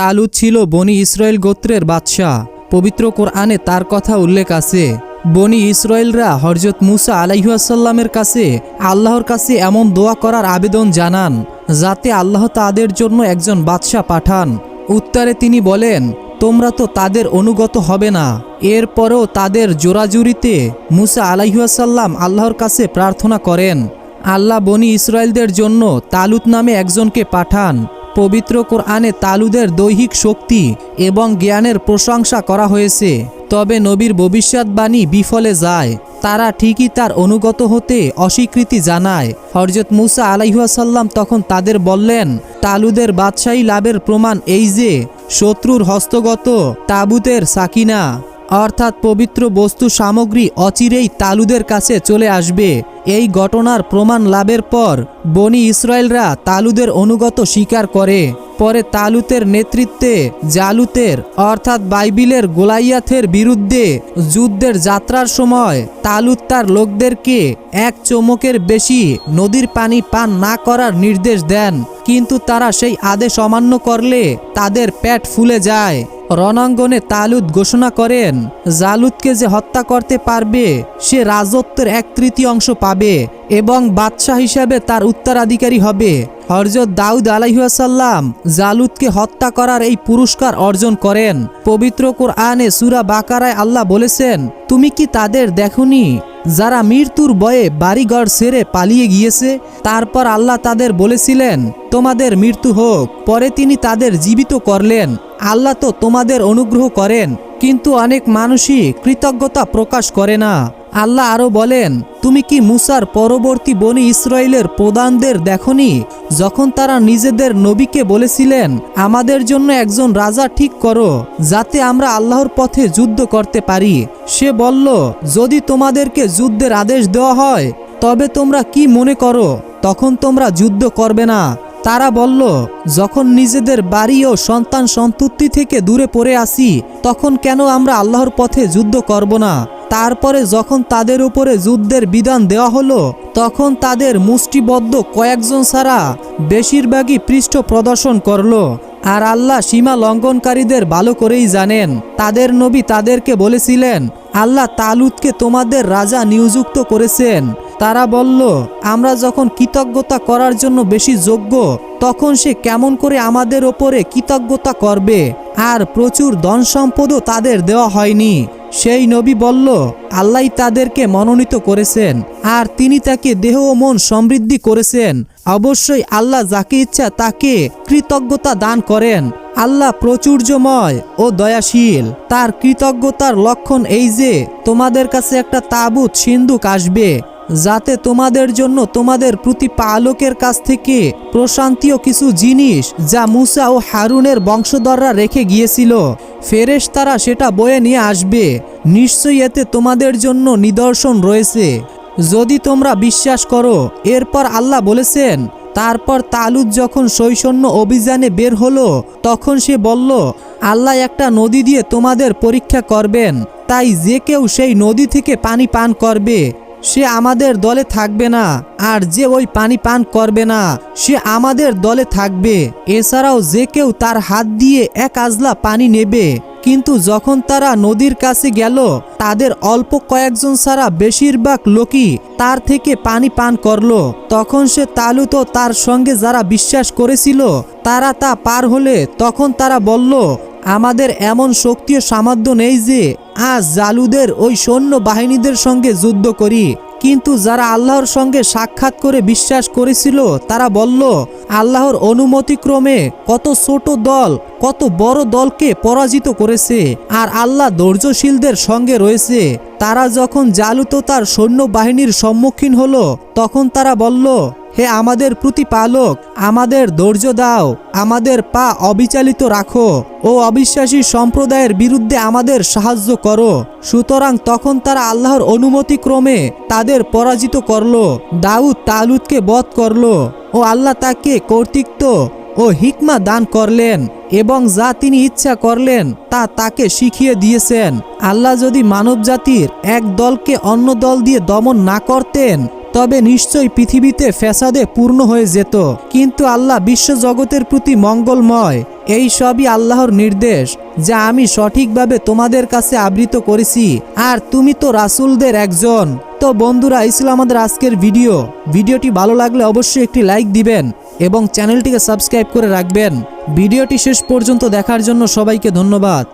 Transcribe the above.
তালুত ছিল বনি ইসরায়েল গোত্রের বাদশাহ। পবিত্র কোরআনে তার কথা উল্লেখ আছে, বনি ইসরায়েলরা হরজত মুসা আলাইহাসাল্লামের কাছে আল্লাহর কাছে এমন দোয়া করার আবেদন জানান, যাতে আল্লাহ তাদের জন্য একজন বাদশাহ পাঠান। উত্তরে তিনি বলেন, তোমরা তো তাদের অনুগত হবে না। এরপরও তাদের জোরাজুরিতে মুসা আলাইহাসাল্লাম আল্লাহর কাছে প্রার্থনা করেন, আল্লাহ বনি ইসরায়েলদের জন্য তালুত নামে একজনকে পাঠান। পবিত্র কোরআনে তালুদের দৈহিক শক্তি এবং জ্ঞানের প্রশংসা করা হয়েছে। তবে নবীর ভবিষ্যৎবাণী বিফলে যায়। তারা ঠিকই তার অনুগত হতে অস্বীকৃতি জানায়। হরজত মুসা আলাইহাসাল্লাম তখন তাদের বললেন, তালুদের বাদশাহী লাভের প্রমাণ এই যে, শত্রুর হস্তগত তাবুতের সাকিনা। অর্থাৎ পবিত্র বস্তু সামগ্রী অচিরেই তালুদের কাছে চলে আসবে। এই ঘটনার প্রমাণ লাভের পর বনি ইসরায়েলরা তালুদের অনুগত স্বীকার করে। পরে তালুতের নেতৃত্বে জালুতের, অর্থাৎ বাইবিলের গোলাইয়াথের বিরুদ্ধে যুদ্ধের যাত্রার সময় তালুত তার লোকদেরকে এক চমকের বেশি নদীর পানি পান না করার নির্দেশ দেন। কিন্তু তারা সেই আদেশ অমান্য করলে তাদের পেট ফুলে যায়। রণাঙ্গনে তালুদ ঘোষণা করেন, জালুদকে যে হত্যা করতে পারবে, সে রাজত্বের এক তৃতীয়াংশ পাবে এবং বাদশাহ হিসাবে তার উত্তরাধিকারী হবে। হরজত দাউদ আলাইহাসাল্লাম জালুদকে হত্যা করার এই পুরস্কার অর্জন করেন। পবিত্র কোরআনে সুরা বাকারায় আল্লাহ বলেছেন, তুমি কি তাদের দেখনি? যারা মৃত্যুর বয়ে বাড়িঘর সেরে পালিয়ে গিয়েছে, তারপর আল্লাহ তাদের বলেছিলেন, তোমাদের মৃত্যু হোক। পরে তিনি তাদের জীবিত করলেন। আল্লাহ তো তোমাদের অনুগ্রহ করেন, কিন্তু অনেক মানুষই কৃতজ্ঞতা প্রকাশ করে না। আল্লাহ আরও বলেন, তুমি কি মুসার পরবর্তী বনি ইসরায়েলের প্রধানদের দেখনি, যখন তারা নিজেদের নবীকে বলেছিলেন, আমাদের জন্য একজন রাজা ঠিক করো, যাতে আমরা আল্লাহর পথে যুদ্ধ করতে পারি সে বলল, যদি তোমাদেরকে যুদ্ধের আদেশ দেওয়া হয়, তবে তোমরা কি মনে করো, তখন তোমরা যুদ্ধ করবে না তারা বলল, যখন নিজেদের বাড়ি ও সন্তান সন্ততি থেকে দূরে পড়ে আসি, তখন কেন আমরা আল্লাহর পথে যুদ্ধ করব না? তারপরে যখন তাদের উপরে যুদ্ধের বিধান দেওয়া হলো, তখন তাদের মুষ্টিবদ্ধ কয়েকজন ছাড়া বেশিরভাগই পৃষ্ঠ প্রদর্শন করল। আর আল্লাহ সীমা লঙ্ঘনকারীদের ভালো করেই জানেন। তাদের নবী তাদেরকে বলেছিলেন, আল্লাহ তালুদকে তোমাদের রাজা নিয়োযুক্ত করেছেন। তারা বলল, আমরা যখন কৃতজ্ঞতা করার জন্য বেশি যোগ্য, তখন সে কেমন করে আমাদের ওপরে কৃতজ্ঞতা করবে? আর প্রচুর ধন সম্পদও তাদের দেওয়া হয়নি। সেই নবী বলল, আল্লাহ তাদেরকে মনোনীত করেছেন, আর তিনি তাকে দেহ ও মন সমৃদ্ধি করেছেন। অবশ্যই আল্লাহ যাকে ইচ্ছা তাকে কৃতজ্ঞতা দান করেন। আল্লাহ প্রচুর্যময় ও দয়াশীল। তার কৃতজ্ঞতার লক্ষণ এই যে, তোমাদের কাছে একটা তাবুত সিন্ধুক আসবে। যাতে তোমাদের জন্য তোমাদের প্রতিপালকের কাছ থেকে প্রশান্তীয় কিছু জিনিস যা মুসা ও হারুনের বংশধররা রেখে গিয়েছিল। ফেরেশ তারা সেটা বয়ে নিয়ে আসবে। নিশ্চয়ই এতে তোমাদের জন্য নিদর্শন রয়েছে। যদি তোমরা বিশ্বাস করো, এরপর আল্লাহ বলেছেন, তারপর তালুদ যখন সৈসন্য অভিযানে বের হলো, তখন সে বলল, আল্লাহ একটা নদী দিয়ে তোমাদের পরীক্ষা করবেন। তাই যে কেউ সেই নদী থেকে পানি পান করবে। সে আমাদের দলে থাকবে না, আর যে ওই পানি পান করবে না, সে আমাদের দলে থাকবে। এছাড়াও যে কেউ তার হাত দিয়ে এক আজলা পানি নেবে, কিন্তু যখন তারা নদীর কাছে গেল, তাদের অল্প কয়েকজন ছাড়া বেশিরভাগ লোকই তার থেকে পানি পান করল। তখন সে তালুত তার সঙ্গে যারা বিশ্বাস করেছিল, তারা তা পার হলে তখন তারা বলল, আমাদের এমন শক্তি ও সামর্থ্য নেই যে আজ জালুদের ওই সৈন্য বাহিনীদের সঙ্গে যুদ্ধ করি। কিন্তু যারা আল্লাহর সঙ্গে সাক্ষাৎ করে বিশ্বাস করেছিল, তারা বলল, আল্লাহর অনুমতিক্রমে কত ছোট দল, কত বড় দলকে পরাজিত করেছে, আর আল্লাহ ধৈর্যশীলদের সঙ্গে রয়েছে। তারা যখন জালুত তার সৈন্য বাহিনীর সম্মুখীন হলো, তখন তারা বলল হে আমাদের প্রতিপালক, আমাদের ধৈর্য দাও, আমাদের পা অবিচালিত রাখো ও অবিশ্বাসী সম্প্রদায়ের বিরুদ্ধে আমাদের সাহায্য করো। সুতরাং তখন তারা আল্লাহর অনুমতিক্রমে তাদের পরাজিত করল, দাউদ তালুদকে বধ করল ও আল্লাহ তাকে কর্তৃত্ব ও হিকমা দান করলেন এবং যা তিনি ইচ্ছা করলেন তা তাকে শিখিয়ে দিয়েছেন। আল্লাহ যদি মানবজাতির এক দলকে অন্য দল দিয়ে দমন না করতেন তবে নিশ্চয় পৃথিবীতে ফ্যাসাদে পূর্ণ হয়ে যেত। কিন্তু আল্লাহ বিশ্বজগতের প্রতি মঙ্গলময়। এই সবই আল্লাহর নির্দেশ, যা আমি সঠিকভাবে তোমাদের কাছে আবৃত করেছি। আর তুমি তো রাসূলদের একজন। তো বন্ধুরা ছিল আমাদের আজকের ভিডিও। ভিডিওটি ভালো লাগলে অবশ্যই একটি লাইক দিবেন এবং চ্যানেলটিকে সাবস্ক্রাইব করে রাখবেন। ভিডিওটি শেষ পর্যন্ত দেখার জন্য সবাইকে ধন্যবাদ।